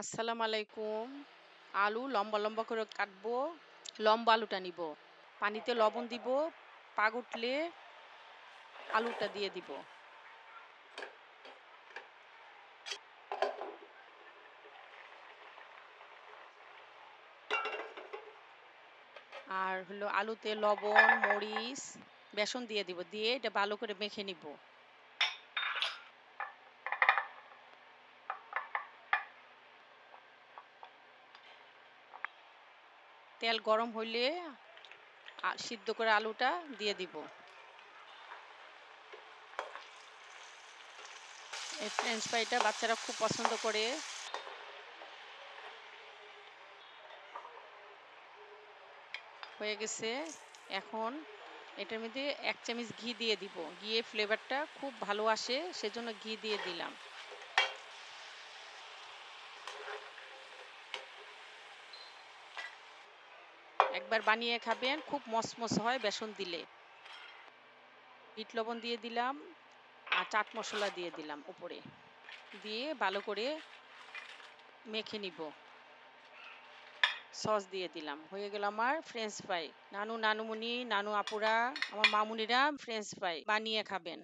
আসসালামু আলাইকুম। আলু লম্বা লম্বা করে কাটবো, লম্বা আলুটা নিব। পানিতে লবণ দিব পাগ উঠলে আলুটা দিয়ে দিব। আর হলো আলুতে লবণ, মরিচ, বেসন দিয়ে দিব, দিয়ে এটা ভালো করে মেখে নিব। তেল গরম হইলে সিদ্ধ করে আলুটা দিয়ে দিব। এই ফ্রেঞ্চ ফ্রাইটা বাচ্চারা খুব পছন্দ করে। হয়ে গেছে। এখন এটার মধ্যে এক চামচ ঘি দিয়ে দিব। ঘিয়ে ফ্লেভারটা খুব ভালো আসে, সেজন্য ঘি দিয়ে দিলাম। একবার বানিয়ে খাবেন, খুব মসমস হয়, বেসন দিলে। বিট লবণ দিয়ে দিলাম, আর চাট মশলা দিয়ে দিলাম উপরে দিয়ে ভালো করে মেখে নিব। সস দিয়ে দিলাম। হয়ে গেল আমার ফ্রেঞ্চ ফ্রাই নানু, নানুমণি, নানু আপুরা, আমার মামুনিরা ফ্রেঞ্চ ফ্রাই বানিয়ে খাবেন।